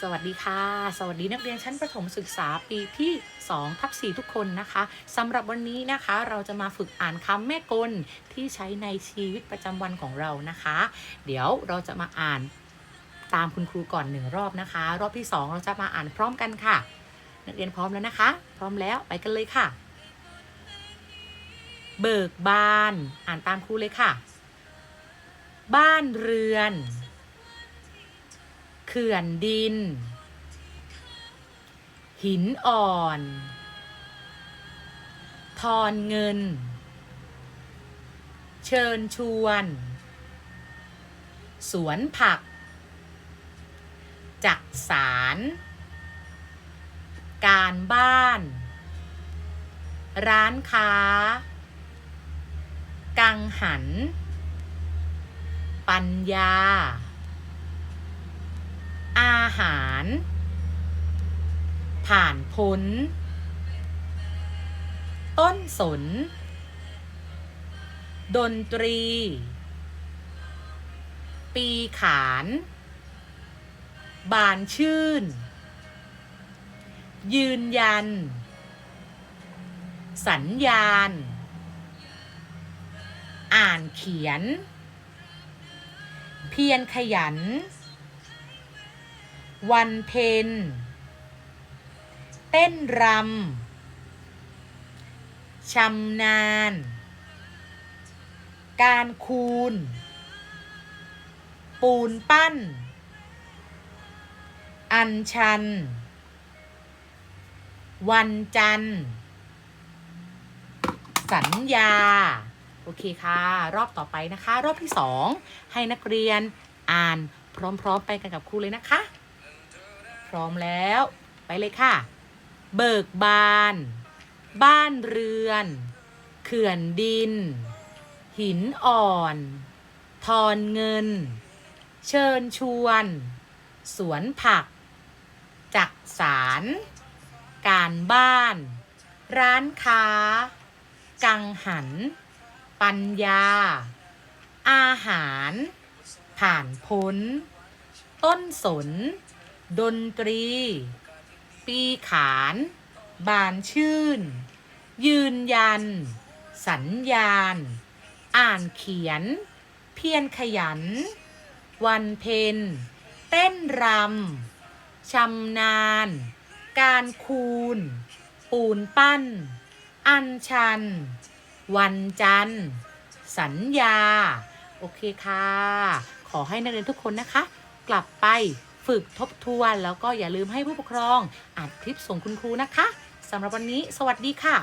สวัสดีค่ะ สวัสดีนักเรียนชั้นประถมศึกษาปีที่2ทับ4ทุกคนนะคะสำหรับวันนี้นะคะเราจะมาฝึกอ่านคำแม่กลที่ใช้ในชีวิตประจำวันของเรานะคะ เดี๋ยวเราจะมาอ่านตามคุณครูก่อนหนึ่งรอบนะคะ รอบที่ 2 เราจะมาอ่านพร้อมกันค่ะ นักเรียนพร้อมแล้วนะคะ พร้อมแล้วไปกันเลยค่ะ เบิกบาน อ่านตามครูเลยค่ะ บ้านเรือน ขื่อนดิน หินอ่อน ทอนเงิน เชิญชวน สวนผัก จักสาร การบ้าน ร้านค้า กังหัน ปัญญา อาหาร ผ่านพ้น ต้นสน ดนตรี ปีขาน บานชื่น ยืนยัน สัญญาณ อ่านเขียน เพียรขยัน วันเพ็ญเต้นรำชำนาญ การคูณ ปูนปั้น อัญชัน วันจันทร์สัญญา โอเคค่ะ รอบต่อไปนะคะ รอบที่สองให้นักเรียนอ่านพร้อม ๆ ไปกันกับครูเลยนะคะ ร้อมแล้ว ไปเลยค่ะ เบิกบาน บ้านเรือน เขื่อนดิน หินอ่อน ทอนเงิน เชิญชวน สวนผัก จักสาร การบ้าน ร้านค้า กังหัน ปัญญา อาหาร ผ่านพ้น ต้นสน ดนตรี ปีขาน บานชื่น ยืนยัน สัญญาณ อ่านเขียน เพียรขยัน วันเพ็ญเต้นรำชำนาญ การคูณ ปูนปั้น อัญชัน วันจันทร์สัญญา โอเคค่ะ ขอให้นักเรียนทุกคนนะคะ กลับไป ฝึกทบทวน แล้วก็อย่าลืมให้ผู้ปกครองอ่านคลิปส่งคุณครูนะคะสำหรับวันนี้ สวัสดีค่ะ